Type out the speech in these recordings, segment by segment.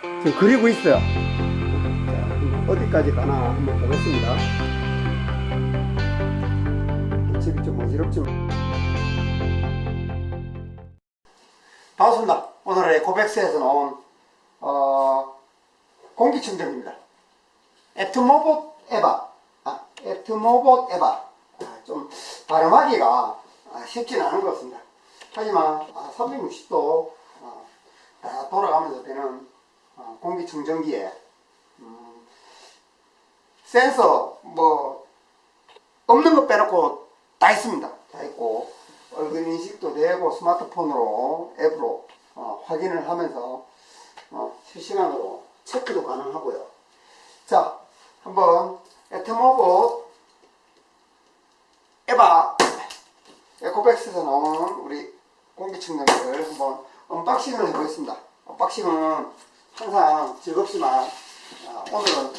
지금 그리고 있어요. 자, 어디까지 가나 한번 보겠습니다. 집이 좀 어지럽지만. 반갑습니다. 오늘의 고백스에서 나온 어, 공기청정기입니다. 에트모봇 에바, 아, 에트모봇 에바. 아, 좀 발음하기가 아, 쉽진 않은 것 같습니다. 하지만 아, 360도 어, 다 돌아가면서 되는 어, 공기청정기에 음, 센서 뭐 없는 거 빼놓고 다 있습니다. 다 있고 얼굴 인식도 되고 스마트폰으로 앱으로 어, 확인을 하면서 어, 실시간으로 체크도 가능하고요. 자, 한번 에트모봇 에바 에코백스에서 나온 우리 공기청정기를 한번 언박싱을 해보겠습니다. 언박싱은 항상 즐겁지만 아, 오늘은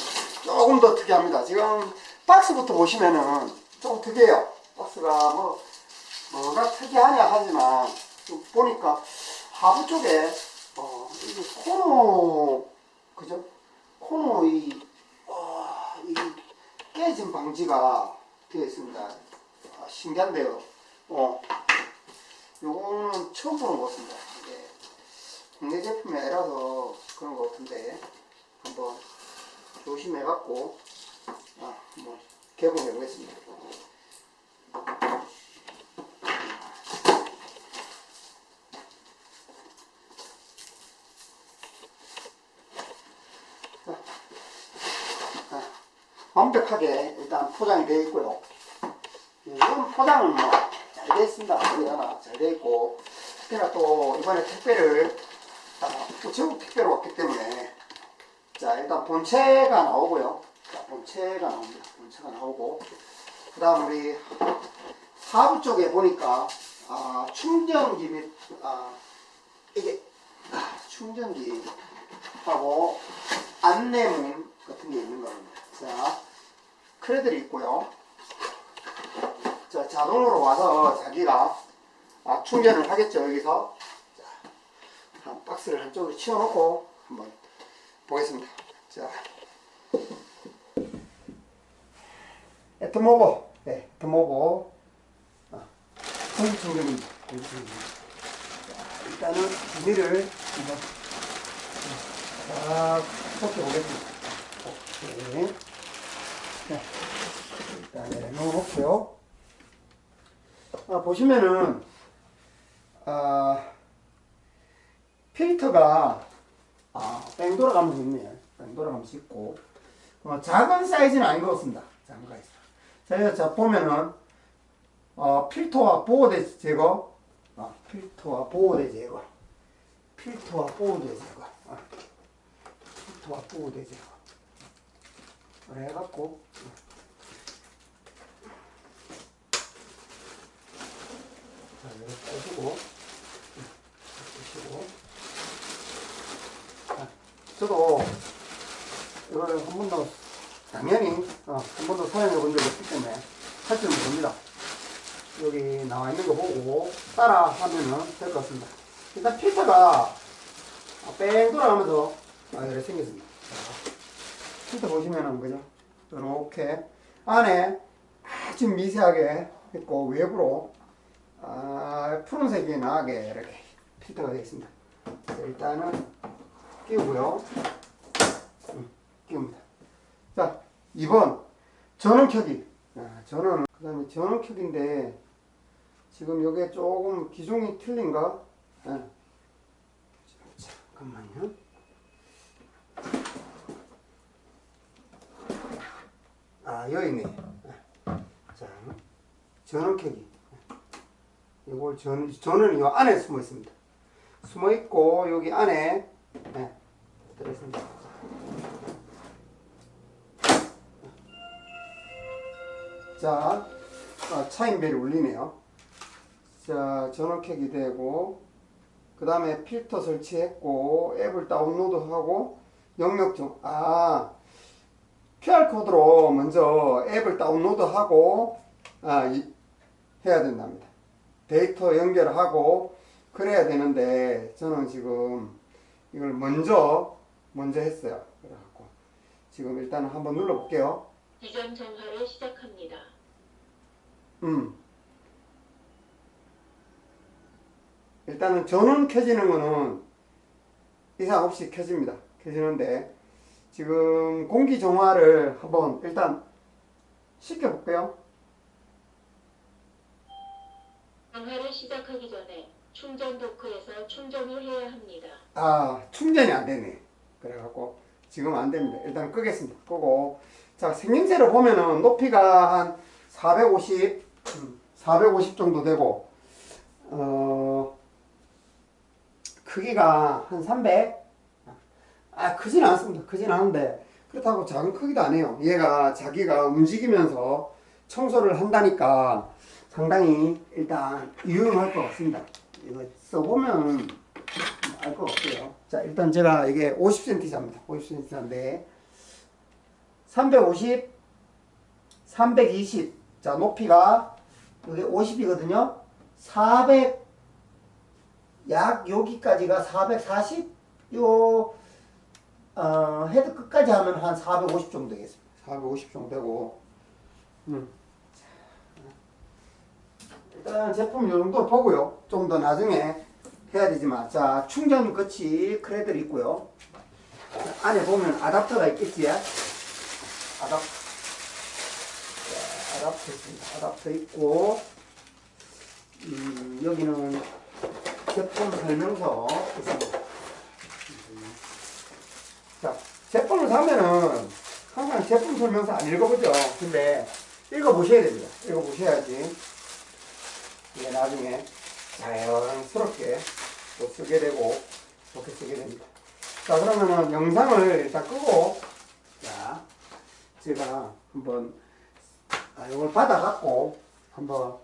조금 더 특이합니다. 지금 박스부터 보시면은 조금 특이해요. 박스가 뭐 뭐가 특이하냐 하지만 좀 보니까 하부 쪽에 어, 이게 코너 그죠? 코너 이, 와, 이 깨진 방지가 되어 있습니다. 아, 신기한데요. 어, 요거는 처음 보는 것 같습니다. 국내 제품이 아니라서 그런 것 같은데 한번 조심해 갖고 아, 한번 개봉해 보겠습니다. 아, 완벽하게 일단 포장이 되어 있고요. 이건 포장은 뭐 잘 되어 있습니다. 우리나라 잘 되어 있고 특히나 또 이번에 택배를 아, 우체국 택배로 왔기 때문에 자 일단 본체가 나오고요. 자, 본체가 나옵니다. 본체가 나오고 그 다음 우리 하부 쪽에 보니까 아, 충전기 및 아, 이게 아, 충전기 하고 안내문 같은 게 있는 겁니다. 자, 크레들이 있고요. 자, 자동으로 와서 자기가 아, 충전을 하겠죠, 여기서. 박스를 한쪽으로 치워놓고 한번 보겠습니다. 자, 에트모버, 네. 공기충전. 자, 일단은 비닐을 한번 자, 섞여보겠습니다. 오케이. 네. 일단 내려놓고요. 아, 보시면은, 아, 필터가, 아, 뺑 돌아가면서 있네요. 뺑 돌아가면서 있고, 어, 작은 사이즈는 아닌 것 같습니다. 작은 사이즈. 자, 자, 보면은, 어, 필터와 보호대 제거, 아, 필터와 보호대 제거, 필터와 보호대 제거, 아, 필터와 보호대 제거. 그래 해갖고, 자, 빼주고, 빼주고. 자, 저도 이걸 한 번도, 당연히, 어, 한 번도 사용해 본 적이 없기 때문에 할 줄은 모릅니다. 여기 나와 있는 거 보고 따라 하면은 될 것 같습니다. 일단 필터가 뺑 돌아가면서 아, 이렇게 생겼습니다. 자, 필터 보시면은, 그죠? 이렇게 안에 아주 미세하게 있고 외부로 아, 푸른색이 나게 이렇게 필터가 되어 있습니다. 자, 일단은 끼우고요. 음, 끼웁니다. 자, 2번 전원 켜기. 아, 전원 그 다음에 전원 켜기인데 지금 요게 조금 기종이 틀린가? 예. 자, 잠깐만요. 아, 여기 있네. 자, 전원 켜기. 이걸 전, 전원이 요 안에 숨어 있습니다. 숨어 있고, 여기 안에, 네, 들어있습니다. 자, 아, 차인벨이 울리네요. 자, 전원 켜기 되고, 그 다음에 필터 설치했고, 앱을 다운로드하고, 영역 좀, 아, QR코드로 먼저 앱을 다운로드하고, 아, 이- 해야 된답니다. 데이터 연결하고, 그래야 되는데, 저는 지금 이걸 먼저 먼저 했어요. 그래갖고 지금 일단은 한번 눌러볼게요. 이전 정화를 시작합니다. 음. 일단은 전원 켜지는 거는 이상 없이 켜집니다. 켜지는데 지금 공기 정화를 한번 일단 시켜볼게요. 정화를 시작하기 전에 충전 도크에서 충전을 해야 합니다. 아 충전이 안 되네. 그래갖고 지금 안 됩니다. 일단 끄겠습니다. 끄고 자 생명체를 보면은 높이가 한 450, 음, 450 정도 되고 어 크기가 한 300. 아 크진 않습니다. 크진 않은데 그렇다고 작은 크기도 아니에요. 얘가 자기가 움직이면서 청소를 한다니까 상당히 일단 유용할 것 같습니다. 이거 써보면 알것 없고요. 자, 일단 제가 이게 50cm입니다. 50cm인데 350, 320. 자, 높이가 여기 50이거든요. 400, 약 여기까지가 440. 요 어, 헤드 끝까지 하면 한 450 정도 되겠습니다. 450 정도 되고. 음. 일단 제품 요 정도 보고요. 좀 더 나중에 해야 되지만 자 충전 끝이 크레들 있고요. 자, 안에 보면 아답터가 있겠지. 아답 자, 아답터 있습니다. 아답터 있고 음, 여기는 제품 설명서 있습니다. 음. 자 제품을 사면은 항상 제품 설명서 안 읽어보죠. 근데 읽어보셔야 됩니다. 읽어보셔야지 이게 나중에 자연스럽게 또 쓰게 되고 좋게 쓰게 됩니다. 자 그러면은 영상을 일단 끄고 자 제가 한번 아, 이걸 받아갖고 한번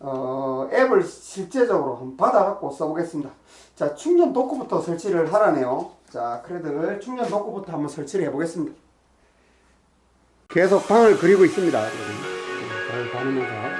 어, 앱을 실제적으로 한번 받아갖고 써보겠습니다. 자 충전 도구부터 설치를 하라네요. 자 크레들 충전 도구부터 한번 설치를 해보겠습니다. 계속 방을 그리고 있습니다. 방을 가누면서